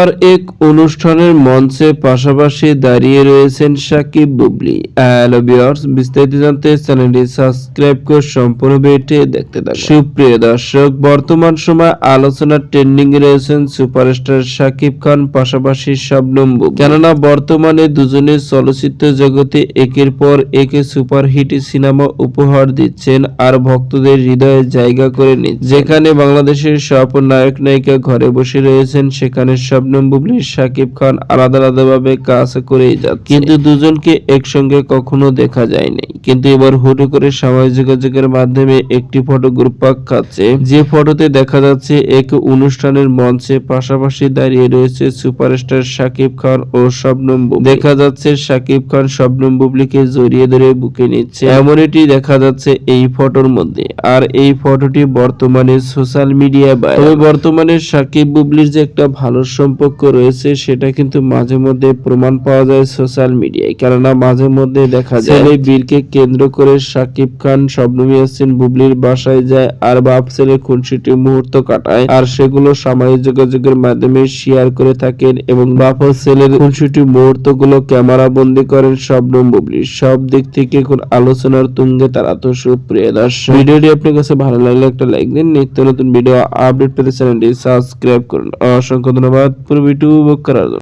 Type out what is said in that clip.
পর এক অনুষ্ঠানের মঞ্চে পাশাপাশি দাঁড়িয়ে রয়েছেন সাকিব বুবলি। বিস্তারিত জানতে চ্যানেলটি সাবস্ক্রাইব করে সম্পূর্ণ ভিডিওটি দেখতে থাকুন। সুপ্রিয় দর্শক, বর্তমান সময় আলোচনার ট্রেন্ডিং এ রয়েছেন সুপারস্টার সাকিব খান, পাশাপাশি শবনম বুবলি। কেননা বর্তমানে দুজনে চলচ্চিত্র জগতে একের পর একে সুপারহিট সিনেমা উপহার দিচ্ছেন আর ভক্তদের হৃদয়ে জায়গা করে নিচ্ছে যেখানে বাংলাদেশের সব নায়ক নায়িকা ঘরে বসে রয়েছেন, সেখানে শবনম বুবলি শাকিব খান আলাদা আলাদা ভাবে কাজ করেই যাচ্ছে। কিন্তু দুজনকে একসঙ্গে কখনো দেখা যায়নি। কিন্তু এবার হুটো করে সামাজিক যোগাযোগের মাধ্যমে একটি ফটো গ্রুপ পাক খাচ্ছে। যে ফটোতে দেখা যাচ্ছে, এক অনুষ্ঠানের মঞ্চে পাশাপাশি দাঁড়িয়ে রয়েছে সুপারস্টার শাকিব খান ও শবনম দেখা যাচ্ছে শাকিব খান শবনম বুবলিকে জড়িয়ে ধরে বুকে নিচ্ছে। এমনটি দেখা যাচ্ছে এই ফটোর মধ্যে। আর এই ফটোটি বর্তমানে সোশ্যাল মিডিয়া তবে বর্তমানে সাকিব বুবলির যে একটা ভালো সম্পর্ক রয়েছে সেটা কিন্তু মাঝে মধ্যে প্রমাণ পাওয়া যায় সোশ্যাল মিডিয়ায়। কেননা মাঝে মধ্যে দেখা যায় ছেলে বীরকে কেন্দ্র করে সাকিব খান শবনমী ইয়াসিন বুবলির বাসায় যায় আর বাপ ছেলে খুনসিটি মুহূর্ত কাটায় আর সেগুলো সামাজিক যোগাযোগের মাধ্যমে শেয়ার করে থাকেন এবং বাপ ও ছেলের খুনসিটি মুহূর্তগুলো ক্যামেরা বন্দি করেন শবনম বুবলি। সব দিক থেকে কোন আলোচনার তুঙ্গে তারা তো সুপ্রিয় দর্শক ভিডিওটি আপনার কাছে ভালো লাগলে একটা লাইক দিন। নিত্য নতুন ভিডিও আপডেট পেতে চ্যানেলটি সাবস্ক্রাইব করুন। অসংখ্য ধন্যবাদ। পুরো ভিডিও উপভোগ করার জন্য